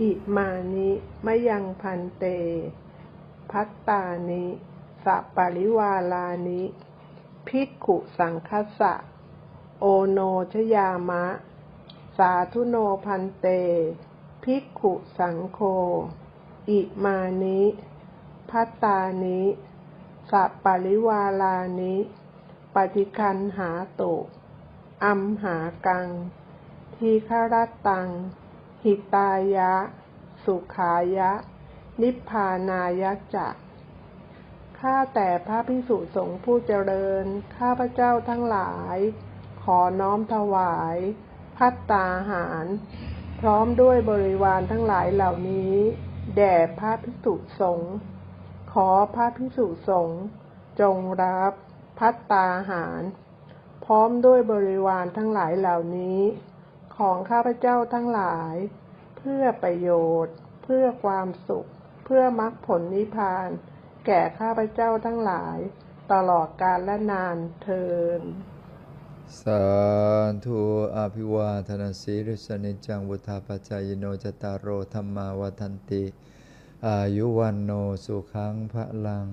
อิมานิมะยังพันเต พัตตานิสัปริวาลานิภิกขุสังคสะ โอโนชยามะ สาธุโนพันเตภิกขุสังโฆอิมานิ พัตตานิสัปริวาลานิ ปฏิคันหาตุอัมหากัง ทีฆรัตตัง หิตายะ สุขายะ นิพพานายะจะข้าแต่พระพิสุสงฆ์ผู้เจริญ ข้าพระเจ้าทั้งหลาย ขอน้อมถวาย พัตตาหาร พร้อมด้วยบริวารทั้งหลายเหล่านี้ แด่พระพิสุสงฆ์ขอพระพิสุสงฆ์จงรับพัตตาหาร พร้อมด้วยบริวารทั้งหลายเหล่านี้ ของข้าพเจ้าทั้งหลาย เพื่อประโยชน์ เพื่อความสุข เพื่อมรรคผลนิพพาน แก่ข้าพเจ้าทั้งหลาย ตลอดกาลและนานเทินสาธุอภิวาทนาสีริสนิจังวุธาปจายโนจตารโรธรรมาวัทันติ อายุวันโนสุขังพระลัง